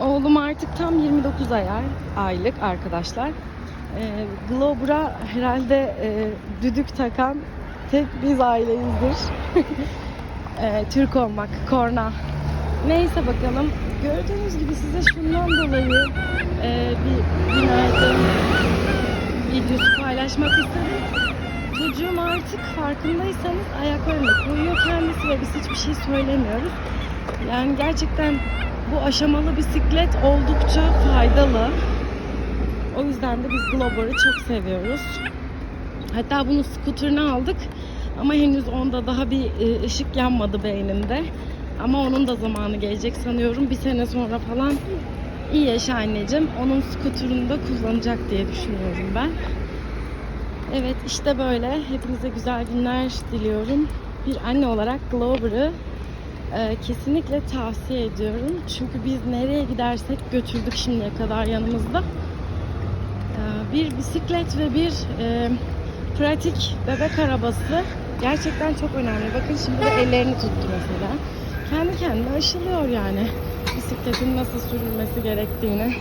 Oğlum artık tam 29 ayar, aylık arkadaşlar. Ee, Glober'a herhalde e, düdük takan tek biz aileyizdir. Ee, Türk olmak, korna. Neyse bakalım. Gördüğünüz gibi size şundan dolayı e, bir günaydın videosu paylaşmak istedim. Çocuğum artık farkındaysanız ayaklarında koyuyor kendisi ve biz hiçbir şey söylemiyoruz. Yani gerçekten bu aşamalı bisiklet oldukça faydalı. O yüzden de biz Glober'ı çok seviyoruz. Hatta bunun skuterını aldık. Ama henüz onda daha bir e, ışık yanmadı beyninde. Ama onun da zamanı gelecek sanıyorum. Bir sene sonra falan iyi yaşa anneciğim. Onun skuterını da kullanacak diye düşünüyorum ben. Evet işte böyle. Hepinize güzel günler diliyorum. Bir anne olarak Glover'ı e, kesinlikle tavsiye ediyorum. Çünkü biz nereye gidersek götürdük şimdiye kadar yanımızda. E, bir bisiklet ve bir e, pratik bebek arabası gerçekten çok önemli. Bakın şimdi de ellerini tuttu mesela. Kendi kendine aşılıyor yani bisikletin nasıl sürülmesi gerektiğini.